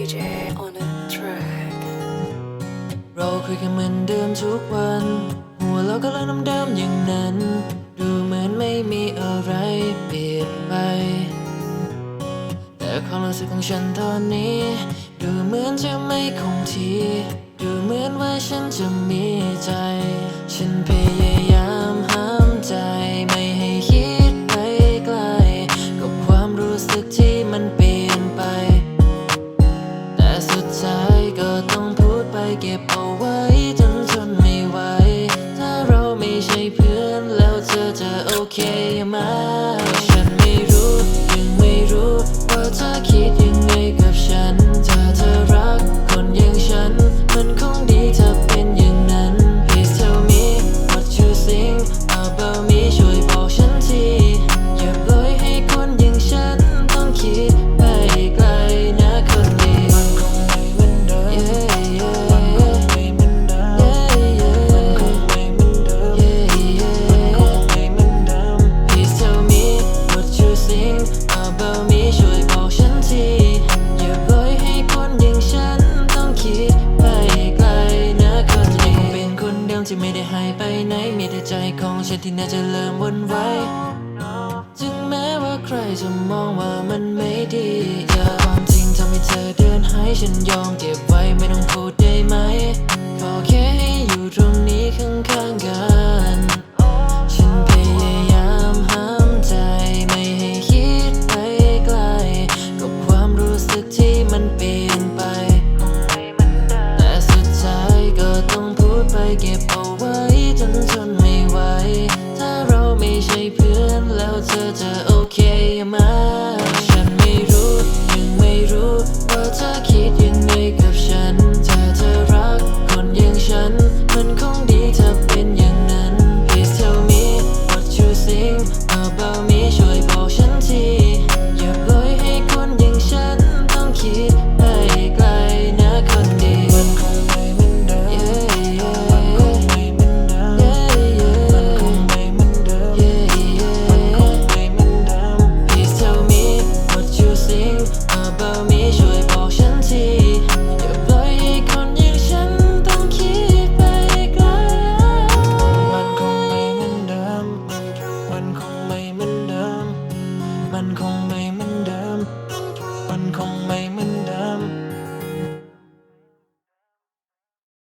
PJ on the track เราคุยกันเหมือนเดิมทุกวัน หัวเราก็เล่นเดิมๆอย่างนั้น ดูเหมือนไม่มีอะไรเปลี่ยนไป แต่ความรู้สึกของฉันตอนนี้ ดูเหมือนจะไม่คงที่ ดูเหมือนว่าฉันจะมีใจ เก็บเอาไว้จนทนไม่ไหว ถ้าเราไม่ใช่เพื่อนแล้วเธอจะโอเคไหมฉันไม่รู้ยังไม่รู้ว่าเธอ คนเดิมที่ไม่ได้หายไปไหนมีแต่ใจของฉันที่น่าจะเริ่มวนไหวถึงแม้ว่าใครจะมองว่ามันไม่ดีอย่ความจริงทำให้เธอเดินหายฉันยอมเก็บไว้ไม่ต้องพูดได้ไหมขอแค่ให้อยู่ตรงนี้ข้างๆกันฉันพยายามห้ามใจไม่ให้คิดไปไกลกับความรู้สึกที่มันเปลี่ยนไป แต่สุดท้ายก็ต้องพูดไปเก็บ เธอจะโอเคไหมฉันไม่รู้ยังไม่รู้ว่าเธอคิด คงไม่เหมือนเดิม